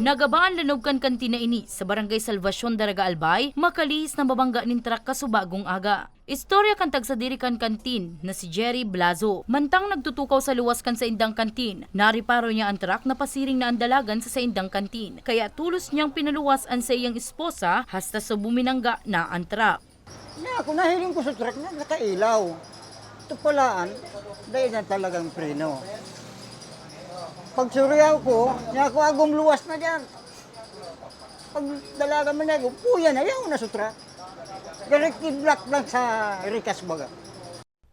Nagabaan lanobkan kantina ini sa barangay Salvacion Daraga Albay, makalihis na mabangga nin trak kasubagong aga. Istorya kan tag sa diri kan kantin na si Jerry Blazo. Mantang nagtutukaw sa luwas kan sa indang kantin, nariparo niya ang trak na pasiring na andalagan sa sa indang kantin. Kaya tulos niyang pinaluwasan sa iyang esposa hasta sa buminangga na ang trak. Na ako nahiling ko sa truck na nakailaw. Ito palaan, dahil na talagang preno. Pag suryaw ko, niya ako agong luwas na dyan. Pag dalaga man niya ako, puya na yaw na sa truck. Direct black lang sa Ricas baga.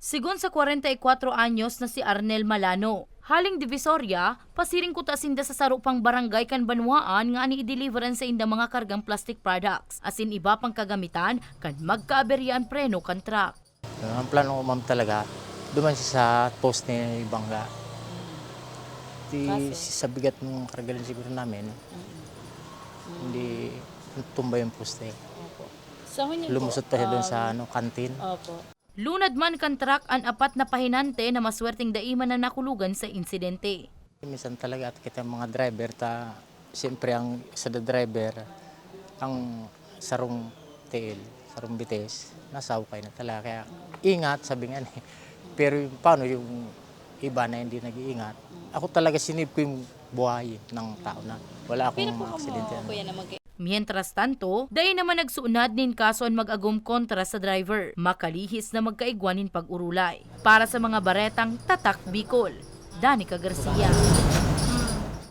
Sigon sa 44 anyos na si Arnel Malano, haling Divisoria, pasiring ko tasinda sa sarupang barangay kan banwaan nga ani i-deliveran sa inda mga kargang plastic products, asin iba pang kagamitan kan magkaaberyaan preno kan truck. Ang plano ko ma'am talaga, duman siya sa post ni Bangga. Di, sa bigat ng kargalan siguro namin, hindi tumba yung poste. Lumusot pa siya doon sa ano, kantin. Lunad man kan truck an apat na pahinante na maswerteng daiman na nakulugan sa insidente. Minsan talaga at kita mga driver, ta, siyempre ang sa the driver, ang sarong tail, sarong bites, nasawkay na talaga. Kaya ingat, sabi nga ni. Pero yung, paano yung iba na hindi nag-iingat, ako talaga sinib ko yung buhay ng tao na wala akong mga aksidente. Mientras tanto, day naman nagsuunad nin kaso ang mag-agum kontra sa driver. Makalihis na magkaigwanin pag-urulay. Para sa mga baretang Tatak Bicol, Danica Garcia.